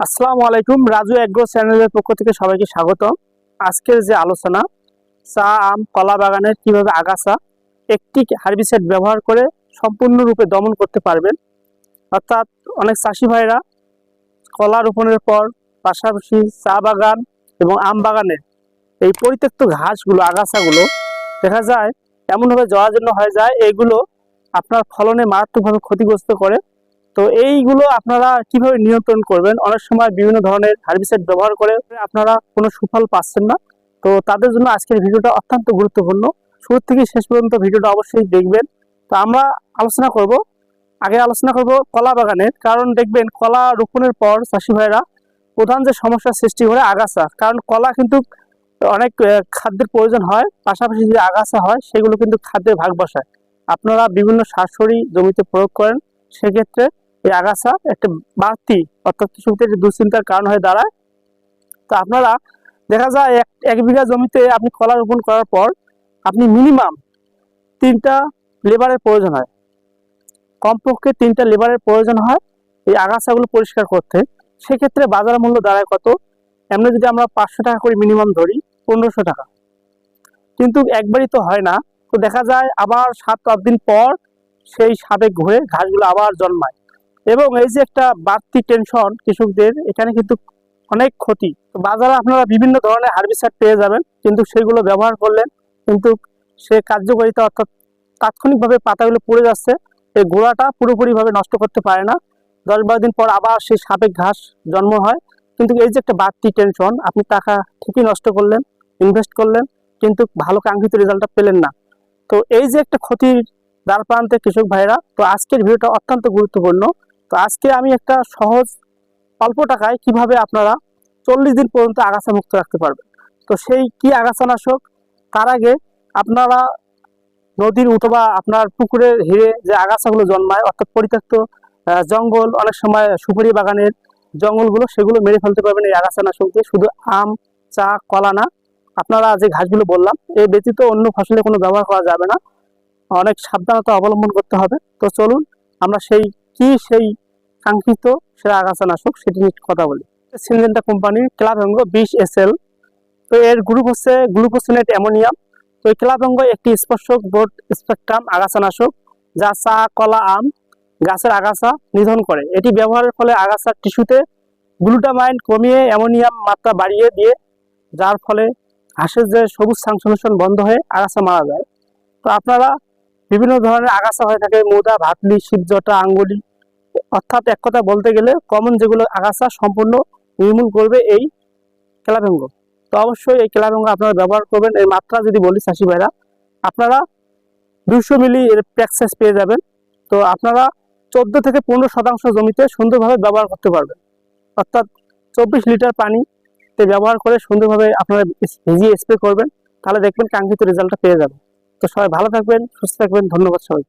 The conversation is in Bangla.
আসসালামু আলাইকুম, রাজু এগ্রো চ্যানেলের পক্ষ থেকে সবাইকে স্বাগত আজকের যে আলোচনা, চা, আম, কলা বাগানের কীভাবে আগাছা, একটি হার্বিসাইড ব্যবহার করে সম্পূর্ণরূপে দমন করতে পারবেন। অর্থাৎ অনেক চাষি ভাইরা কলা রোপণের পর পাশাপাশি চা বাগান এবং আম বাগানের এই পরিত্যক্ত ঘাসগুলো, আগাছাগুলো দেখা যায়, এমনভাবে জরাজীর্ণ হয়ে যায়, এগুলো আপনার ফলনে মারাত্মকভাবে ক্ষতিগ্রস্ত করে। তো এইগুলো আপনারা কীভাবে নিয়ন্ত্রণ করবেন? অনেক সময় বিভিন্ন ধরনের হার্বিসাইড ব্যবহার করে আপনারা কোনো সুফল পাচ্ছেন না। তো তাদের জন্য আজকের ভিডিওটা অত্যন্ত গুরুত্বপূর্ণ। শুরু থেকে শেষ পর্যন্ত ভিডিওটা অবশ্যই দেখবেন। তো আমরা আলোচনা করব। আগে আলোচনা করব কলা বাগানের। কারণ দেখবেন কলা রোপণের পর চাষি ভাইরা প্রধান যে সমস্যার সৃষ্টি করে আগাছা। কারণ কলা কিন্তু অনেক খাদ্যের প্রয়োজন হয়। পাশাপাশি যে আগাছা হয়, সেগুলো কিন্তু খাদ্যের ভাগ বসায়। আপনারা বিভিন্ন শাকসবজি জমিতে প্রয়োগ করেন, সেক্ষেত্রে এই আগাছা একটা বাড়তি, অর্থাৎ কৃষকদের দুশ্চিন্তার কারণ হয়ে দাঁড়ায়। তো আপনারা, দেখা যায় এক এক বিঘা জমিতে আপনি কলা রোপণ করার পর আপনি মিনিমাম তিনটা লেবারের প্রয়োজন হয়। কমপক্ষে তিনটা লেবারের প্রয়োজন হয় এই আগাছাগুলো পরিষ্কার করতে। সেক্ষেত্রে বাজার মূল্য দাঁড়ায় কত? এমনি যদি আমরা পাঁচশো টাকা করে মিনিমাম ধরি, পনেরোশো টাকা। কিন্তু একবারই তো হয় না। তো দেখা যায় আবার সাত, আট দিন পর সেই সাবেক ঘুরে ঘাসগুলো আবার জন্মায়। এবং এই যে একটা বাড়তি টেনশন কৃষকদের, এখানে কিন্তু অনেক ক্ষতি। বাজারে আপনারা বিভিন্ন ধরনের হার্বিসাইড পেয়ে যাবেন, কিন্তু সেগুলো ব্যবহার করলেন কিন্তু সে কার্যকারিতা অর্থাৎ তাৎক্ষণিকভাবে পাতাগুলো পড়ে যাচ্ছে, এই গোড়াটা পুরোপুরিভাবে নষ্ট করতে পারে না। দশ বারো দিন পর আবার সেই সাবেক ঘাস জন্ম হয়। কিন্তু এই যে একটা বাড়তি টেনশন আপনি টাকা ঠিকই নষ্ট করলেন ইনভেস্ট করলেন, কিন্তু ভালো কাঙ্ক্ষিত রেজাল্টটা পেলেন না। তো এই যে একটা ক্ষতির দ্বার প্রান্তে কৃষক ভাইরা, তো আজকের ভিডিওটা অত্যন্ত গুরুত্বপূর্ণ। তো আজকে আমি একটা সহজ, অল্প টাকায় কীভাবে আপনারা চল্লিশ দিন পর্যন্ত আগাছা মুক্ত রাখতে পারবেন। তো সেই কি আগাছানাশক? তার আগে আপনারা নদীর অথবা আপনার পুকুরের হিরে যে আগাছাগুলো জন্মায়, অর্থাৎ পরিত্যক্ত জঙ্গল, অনেক সময় সুপারি বাগানের জঙ্গলগুলো, সেগুলো মেরে ফেলতে পারবেন এই আগাছানাশক দিয়ে। শুধু আম, চা, কলা না, আপনারা যে ঘাসগুলো বললাম এই ব্যতীত অন্য ফসলে কোনো ব্যবহার করা যাবে না। অনেক সাবধানতা অবলম্বন করতে হবে। তো চলুন, আমরা সেই কি সেই কাঙ্ক্ষিত সেরা আগাছানাশক সেটি নিয়ে কথা বলি। সিনজেন্টা কোম্পানির ক্লাবঙ্গ বিশ এস এল। তো এর গ্রুপ হচ্ছে গ্লুকোসিনেট অ্যামোনিয়াম। তো এই ক্লাবঙ্গ একটি স্পর্শক বোর্ড স্পেকট্রাম আগাছানাশক যা চা, কলা, আম গাছের আগাছা নিধন করে। এটি ব্যবহারের ফলে আগাছার টিস্যুতে গ্লুটামাইন কমিয়ে অ্যামোনিয়াম মাত্রা বাড়িয়ে দিয়ে, যার ফলে ঘাসের যে সবুজ সংশ্লেষণ বন্ধ হয়ে আগাছা মারা যায়। তো আপনারা বিভিন্ন ধরনের আগাছা হয়ে থাকে, মোদা ভাতলি শিবজটা, আঙ্গুলি অর্থাৎ এক কথা বলতে গেলে কমন যেগুলো আগাছা সম্পূর্ণ নির্মূল করবে এই ক্লাবেঙ্গ তো অবশ্যই এই ক্লাবেঙ্গ আপনারা ব্যবহার করবেন। এর মাত্রা যদি বলি চাষি ভাইরা, আপনারা দুইশো মিলি এর প্যাকসেস পেয়ে যাবেন। তো আপনারা চোদ্দ থেকে পনেরো শতাংশ জমিতে সুন্দরভাবে ব্যবহার করতে পারবেন। অর্থাৎ চব্বিশ লিটার পানিতে ব্যবহার করে সুন্দরভাবে আপনারা ভিজিয়ে স্প্রে করবেন। তাহলে দেখবেন কাঙ্ক্ষিত রেজাল্টটা পেয়ে যাবেন। তো সবাই ভালো থাকবেন, সুস্থ থাকবেন। ধন্যবাদ সবাই